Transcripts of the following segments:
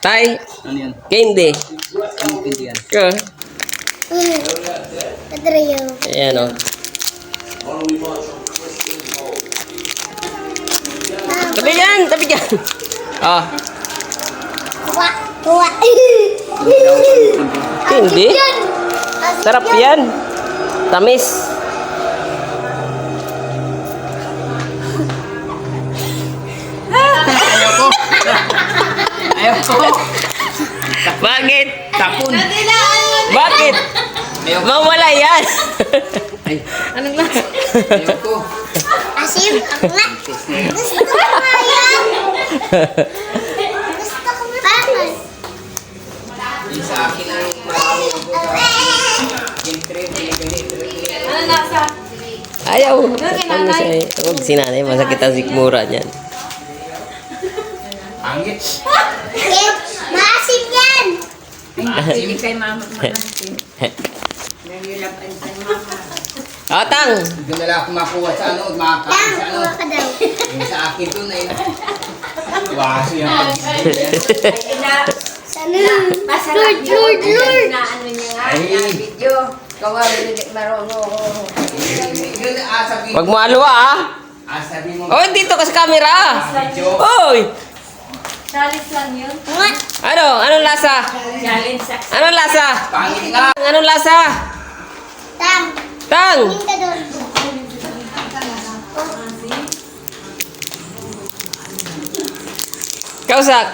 Tay, Ano yan? candy. Ano hindi yan? Ko. Adriyo. Ayan o. Tabi yan, tabi yan. Oh, Kuha. Kuha. candy. Yan. Sarap yan. Tamis. Bakit? Tapon. Bakit? Mawala yan. Ay. Anong lasa? Ayaw ko. Asim. Nga. Gusto ko nga yan. Gusto ko nga. Bakit? Yung sa akin ang marami ang buka. Siyempre, binibili. Ano lasa? Ayaw. Ano siya eh. Huwag si nanay, masakit ang sikmura niyan. Pangit. Bakit? Maasim yan. Hindi kay mama manasin. Nangyulapan sa mama. Oh, tang. Doon na lang ako makuha sa ano, makakain sa ano. Kuha ka daw. Yung sa akin doon ay Waso yan. Sana. masarap Lord, Lord, Lord. Na ano niya nga, Ay. na video. Kawa, hindi marunong. Yun, ah, sabi Huwag mo alwa ah. Ah, sabi mo. Oh, dito ka sa camera. Video. Oy! Challenge lang yun. Nga. Ano? Anong lasa? Challenge Anong lasa? Pangit. Anong lasa? Tang. Tang! Tingin ka doon. Kausak.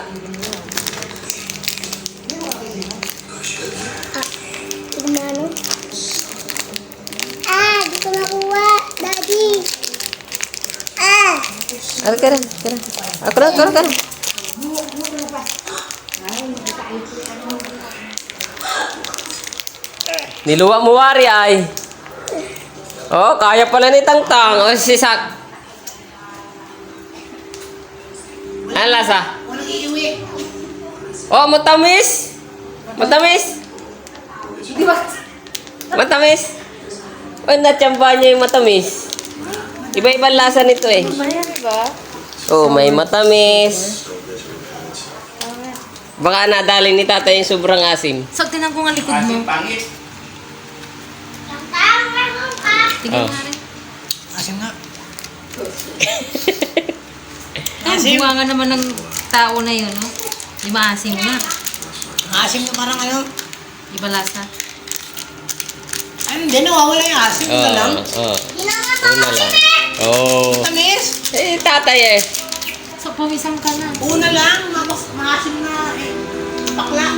Gumano? Ah, di ko. Daddy. Ah. Ano ka na? Ka na. Ako. Niluwa mo wari ay. Oh, kaya pala ni Tang Tang. Oh, si Sak. Ano lasa? Oh, matamis. Matamis. Matamis. Oh, natsamba niya yung matamis. Iba-ibang lasa nito eh. Oh, may matamis. Baka nadali ni tatay yung sobrang asim. So, tinan ko nga likod mo. Asin pangit. Tingnan Oh. nga rin. Asim nga. Ay, bunga nga naman ng tao na yun, no? Di maasim nga. Asim na parang ano. Di ba lasa? Ay, hindi, nawawala yung asim. Lang. oh. Di na nga Una lang. Oh. Tamis. Eh, tatay eh. So, pawisang ka na. Una lang, mas maasim na eh, bakla.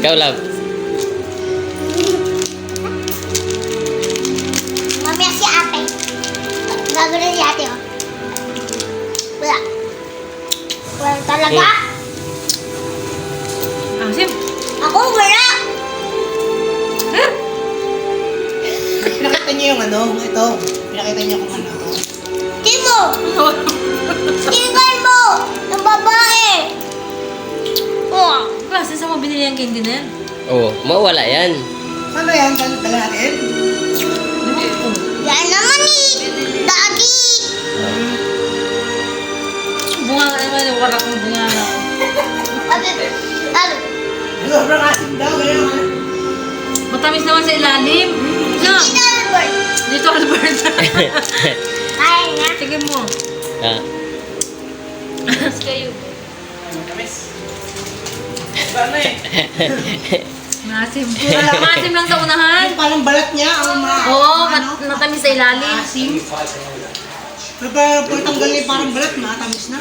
Ikaw lang. Mamaya si ate. Gagawin si ate, oh. Wala. Wala talaga. Asim. Ako wala. Pinakita niyo yung ano, ito. Pinakita niyo kung ano. Timo. Tingnan Klase sa mo binili ang candy na yan? Oh, mawala yan. Saan ba yan? Saan natin? Yan naman eh. Daddy. Bunga nga naman yung warak ng bunga na. Abi. Abi. Sobrang asim daw. Ganyan nga. Matamis naman sa ilalim. No. Dito, Albert. Dito, Albert. Kaya nga. Sige mo. Ah. Mas kayo. Maasim. Maasim lang sa unahan. Yung parang balat niya. Ang mga, Oo, ano, mat- matamis sa ilalim. asim. Pero pag pagtanggal niya parang balat, matamis na.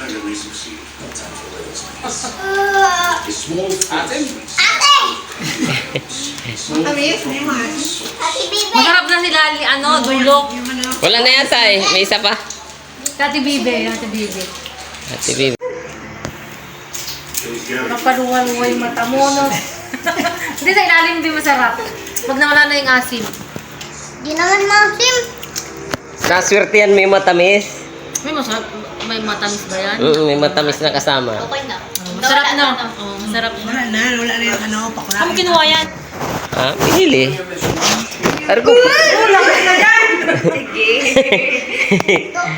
Uh, Asin. ate. Matamis, may maasim. Ate Bibi. Masarap na sila, ano, dulok. Ano, Wala na yata eh. May isa pa. Kati Bibe, Kati Bibe. Ate Bibi. Mapaluwa-luwa yung mata mo, no? Hindi sa ilalim din masarap. Pag nawala na yung asim. Di naman maasim. Naswertihan may matamis. May masarap, may matamis ba yan? Mm, may matamis na kasama. Okay na. Masarap na. Oo, masarap na. wala na, wala na yung ano, pakla. Ano kinuha yan? Ah, pinili. Argo.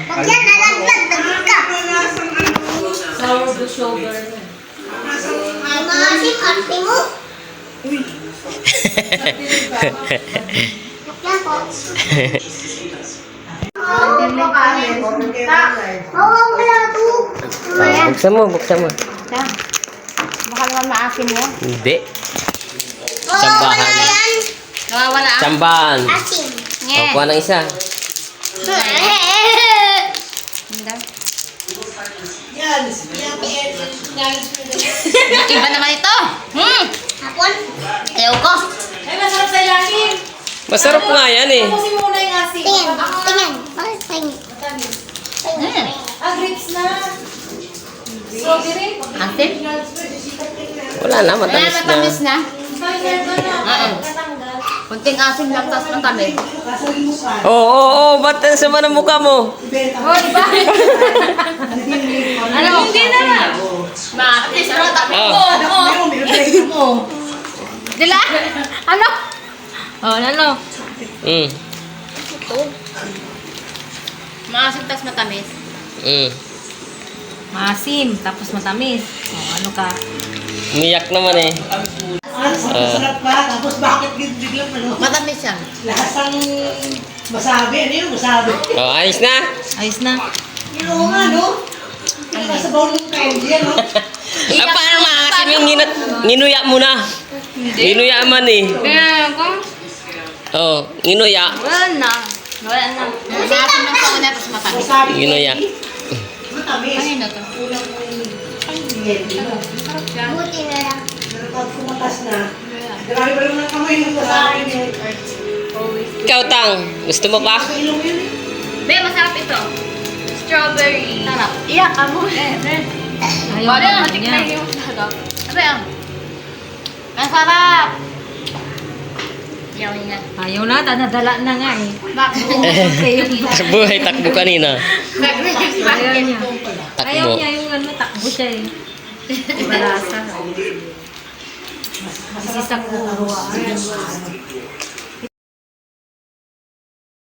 Pag yan, nalaglag, naging ka. sugar. Maasim arte mo. To. Ah, buksan mo, buksan mo. Baka naman maasim mo. Hindi. Mawawala Sambahan. Nawawala ah. Sambahan. Asim. O, kuha ng isa. Hindi. Yan. Iba naman ito. Hmm. Hapon. Ayaw ko. Ay, masarap sa ilalim. Masarap nga yan eh. Tapusin muna yung asin. Tingin. Tingin. Bakit tingin? Tingin. Ah, grapes na. Strawberry. Asim? Wala na, Wala, matamis na. matamis na. Sabi na doon na. Oo. Natanggal. Kunting asim lang, tapos mo pa. Oo, oo, oo. Ba't ang sama ng mukha mo? Oh, di ba? Ano? Hindi na nga. Maasim, pero tabi Ah. ko. Ano? Meron, meron mo. Dila? Ano? Oh, ano? Mm. Maasim, tapos matamis. Mm. Maasim, tapos matamis. Oh, ano ka? Umiyak naman eh. Ah, sarap pa. Tapos bakit biglang ano? Matamis yan. Lasang masabi. Ano yun? Masabi. O, ayos na. Ayos na. Oo nga, no? Nasa bowl ng candy, ano? Ah, paano maasim yung ginat, ginuya mo na? Ginuya man eh. Kaya ko? Oo, ginuya. Wala na. Wala na. Maasim lang sa una, tapos matamis. Masabi. Ginuya. Matamis. Kanino to? Candy. Buti na lang. Pag kumatas na, grabe pa naman ang kamay ng masabi niya. Ikaw, Tang. Gusto mo pa? Sa ilong yun. Be, masarap ito. Strawberry. Sarap. Iyak ka mo. Eh, eh. Ayaw Wala, naman matik niya. na yung sarap. Sabi ang. Masarap. Yaw niya. Ayaw na, nadala na nga eh. Bakit? Buhay takbo kanina. Ayaw niya. Ayaw Takbo. niya yung ano, takbo siya eh. Malasa. Masisang ulo. Masisang ulo.